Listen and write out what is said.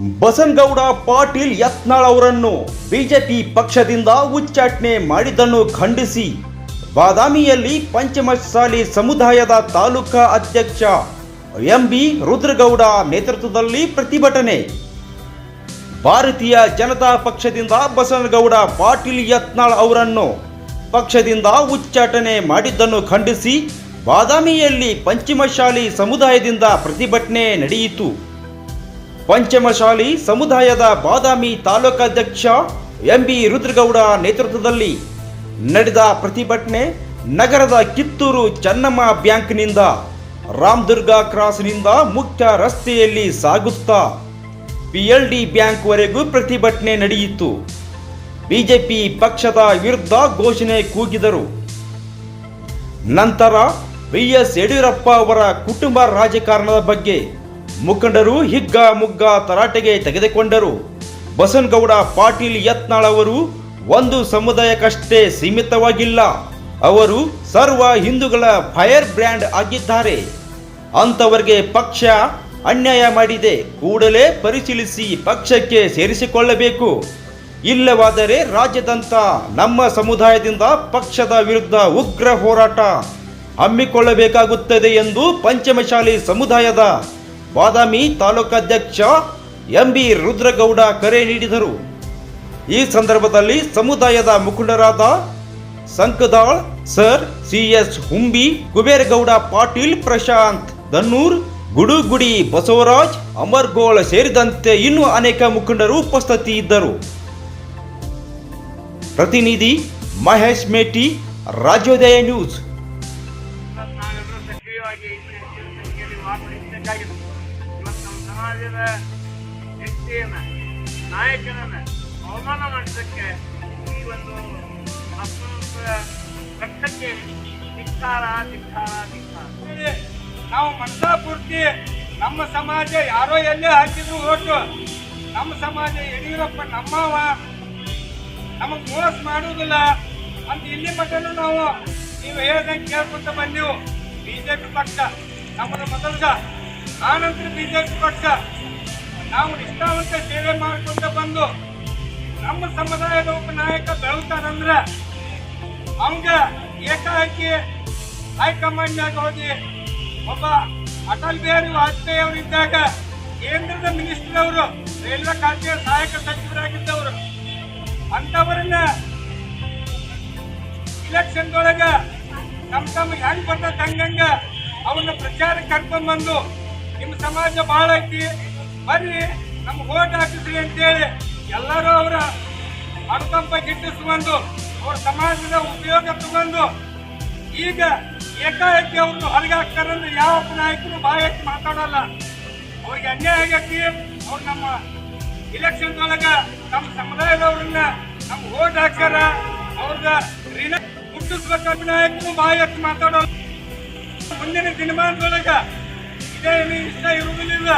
ಬಸನಗೌಡ ಪಾಟೀಲ್ ಯತ್ನಾಳ್ ಅವರನ್ನು ಬಿಜೆಪಿ ಪಕ್ಷದಿಂದ ಉಚ್ಚಾಟನೆ ಮಾಡಿದ್ದನ್ನು ಖಂಡಿಸಿ ಬಾದಾಮಿಯಲ್ಲಿ ಪಂಚಮಸಾಲಿ ಸಮುದಾಯದ ತಾಲೂಕಾ ಅಧ್ಯಕ್ಷ ಎಂಬಿ ರುದ್ರಗೌಡ ನೇತೃತ್ವದಲ್ಲಿ ಪ್ರತಿಭಟನೆ. ಭಾರತೀಯ ಜನತಾ ಪಕ್ಷದಿಂದ ಬಸನಗೌಡ ಪಾಟೀಲ್ ಯತ್ನಾಳ್ ಅವರನ್ನು ಪಕ್ಷದಿಂದ ಉಚ್ಚಾಟನೆ ಮಾಡಿದ್ದನ್ನು ಖಂಡಿಸಿ ಬಾದಾಮಿಯಲ್ಲಿ ಪಂಚಮಶಾಲಿ ಸಮುದಾಯದಿಂದ ಪ್ರತಿಭಟನೆ ನಡೆಯಿತು. ಪಂಚಮಶಾಲಿ ಸಮುದಾಯದ ಬಾದಾಮಿ ತಾಲೂಕಾಧ್ಯಕ್ಷ ಎಂಬಿ ರುದ್ರಗೌಡ ನೇತೃತ್ವದಲ್ಲಿ ನಡೆದ ಪ್ರತಿಭಟನೆ ನಗರದ ಕಿತ್ತೂರು ಚನ್ನಮ್ಮ ಬ್ಯಾಂಕ್ನಿಂದ ರಾಮದುರ್ಗ ಕ್ರಾಸ್ನಿಂದ ಮುಖ್ಯ ರಸ್ತೆಯಲ್ಲಿ ಸಾಗುತ್ತಾ ಪಿಎಲ್ಡಿ ಬ್ಯಾಂಕ್ವರೆಗೂ ಪ್ರತಿಭಟನೆ ನಡೆಯಿತು. ಬಿಜೆಪಿ ಪಕ್ಷದ ವಿರುದ್ಧ ಘೋಷಣೆ ಕೂಗಿದರು. ನಂತರ ಬಿ ಎಸ್ ಯಡಿಯೂರಪ್ಪ ಅವರ ಕುಟುಂಬ ರಾಜಕಾರಣದ ಬಗ್ಗೆ ಮುಖಂಡರು ಹಿಗ್ಗ ಮುಗ್ಗ ತರಾಟೆಗೆ ತೆಗೆದುಕೊಂಡರು. ಬಸನಗೌಡ ಪಾಟೀಲ್ ಯತ್ನಾಳ್ ಅವರು ಒಂದು ಸಮುದಾಯಕ್ಕಷ್ಟೇ ಸೀಮಿತವಾಗಿಲ್ಲ. ಅವರು ಸರ್ವ ಹಿಂದೂಗಳ ಫೈರ್ ಬ್ರ್ಯಾಂಡ್ ಆಗಿದ್ದಾರೆ. ಅಂಥವರಿಗೆ ಪಕ್ಷ ಅನ್ಯಾಯ ಮಾಡಿದೆ. ಕೂಡಲೇ ಪರಿಶೀಲಿಸಿ ಪಕ್ಷಕ್ಕೆ ಸೇರಿಸಿಕೊಳ್ಳಬೇಕು. ಇಲ್ಲವಾದರೆ ರಾಜ್ಯದಂತ ನಮ್ಮ ಸಮುದಾಯದಿಂದ ಪಕ್ಷದ ವಿರುದ್ಧ ಉಗ್ರ ಹೋರಾಟ ಹಮ್ಮಿಕೊಳ್ಳಬೇಕಾಗುತ್ತದೆ ಎಂದು ಪಂಚಮಶಾಲಿ ಸಮುದಾಯದ ಬಾದಾಮಿ ತಾಲೂಕಾಧ್ಯಕ್ಷ ಎಂಬಿ ರುದ್ರಗೌಡ ಕರೆ ನೀಡಿದರು. ಈ ಸಂದರ್ಭದಲ್ಲಿ ಸಮುದಾಯದ ಮುಖಂಡರಾದ Sankadal, sir C S Humbi, Kuberagowda Patil Prashant, Dannur, Gudugudi Basavaraj, Amargol ಸೇರಿದಂತೆ ಇನ್ನೂ ಅನೇಕ ಮುಖಂಡರು ಉಪಸ್ಥಿತಿ ಇದ್ದರು ಪ್ರತಿನಿಧಿ ಮಹೇಶ್ ಮೇಟಿ, ರಾಜ್ಯೋದಯ ನ್ಯೂಸ್. ನಾವೆಲ್ಲರೂ ಸಕ್ರಿಯವಾಗಿ ಹೆಚ್ಚಿನ ಸಂಖ್ಯೆಯಲ್ಲಿ ಭಾಗವಹಿಸಬೇಕಾಗಿದೆ. ಇವತ್ತು ನಮ್ಮ ಸಮಾಜದ ವ್ಯಕ್ತಿಯನ್ನ, ನಾಯಕನನ್ನ ಅವಮಾನ ಮಾಡಿದ್ದಕ್ಕೆ ಈ ಒಂದು ಅಪ್ಪ ರಕ್ತಕ್ಕೆ ಧಿಕ್ಕಾರ ಧಿಕ್ಕಾರ ಧಿಕ್ಕಾರ. ನಾವು ಮನಸಾ ಪೂರ್ತಿ ನಮ್ಮ ಸಮಾಜ ಯಾರೋ ಎಲ್ಲೇ ಹಾಕಿದ್ರು ಓಟು. ನಮ್ಮ ಸಮಾಜ ಯಡಿಯೂರಪ್ಪ ನಮ್ಮವ ನಮಗ್ ಮೋಸ ಮಾಡುವುದಿಲ್ಲ. ಅಂತ ಇಲ್ಲಿ ಮಟ್ಟನು ನಾವು, ನೀವು ಹೇಳ್ದಂಗೆ ಕೇಳ್ಕೊಂತ ಬಂದೆವು. ಬಿಜೆಪಿ ಪಕ್ಷ, ನಮ್ಮನ್ನು ಮೊದಲ್ಗ ಆನಂತರ ಬಿಜೆಪಿ ಪಕ್ಷ. ನಾವು ನಿಷ್ಠಾವಂತ ಸೇವೆ ಮಾಡಿಕೊಂಡು ಬಂದು ನಮ್ಮ ಸಮುದಾಯದ ಉಪನಾಯಕ ನಾಯಕ ಬೆಳತಾನಂದ್ರ ಅವಂಗ ಏಕಾಏಕಿ ಹೈಕಮಾಂಡ್ನಾಗ ಹೋಗಿ ಒಬ್ಬ ಅಟಲ್ ಬಿಹಾರಿ ವಾಜಪೇಯಿ ಅವರಿದ್ದಾಗ ಕೇಂದ್ರದ ಮಿನಿಸ್ಟರ್ ಅವರು, ರೈಲ್ವೆ ಖಾತೆಯ ಸಹಾಯಕ ಸಚಿವರಾಗಿದ್ದವರು. ಅಂತವರನ್ನ ಇಲೆಕ್ಷನ್ದೊಳಗೆ ತಮ್ಮ ತಮ್ಮ ಹೆಂಗ್ ಬರ್ತದ ಹಂಗಂಗ ಅವನ್ನ ಪ್ರಚಾರಕ್ಕೆ ಕರ್ಕೊಂಡ್ ಬಂದು ನಿಮ್ಮ ಸಮಾಜ ಬಹಳ ಐತಿ. ಬರ್ರಿ ನಮ್ಗೆ ಓಟ್ ಹಾಕಿಸ್ರಿ ಅಂತೇಳಿ ಎಲ್ಲರೂ ಅವರ ಅನುಕಂಪ ಗಿಟ್ಟಿಸ್ಕೊಂಡು, ಅವ್ರ ಸಮಾಜದ ಉಪಯೋಗ ತಗೊಂಡು ಈಗ ಏಕಾಏಕಿ ಅವ್ರನ್ನ ಹೊರಗೆ ಹಾಕ್ತಾರಂದ್ರೆ ಯಾವ ನಾಯಕರು ಬಾಯಿ ಮಾತಾಡಲ್ಲ. ಅವ್ರಿಗೆ ಅನ್ಯಾಯ ಆಗೈತಿ. ಅವ್ರು ನಮ್ಮ ಇಲೆಕ್ಷನ್ ಒಳಗ ನಮ್ಮ ಸಮುದಾಯದವ್ರನ್ನ ನಮ್ಗೆ ಓಟ್ ಹಾಕ್ಯಾರ ಅವ್ರದ ಋಣ ನಾಯಕನು ನಾಯಕರು ಬಾಯಿ ಹಾಕಿ ಮಾತಾಡೋಲ್ಲ ಮುಂದಿನ ದಿನಮಾನದೊಳಗ ಇದೇ ಇಷ್ಟ ಇರುವುದಿಲ್ಲ.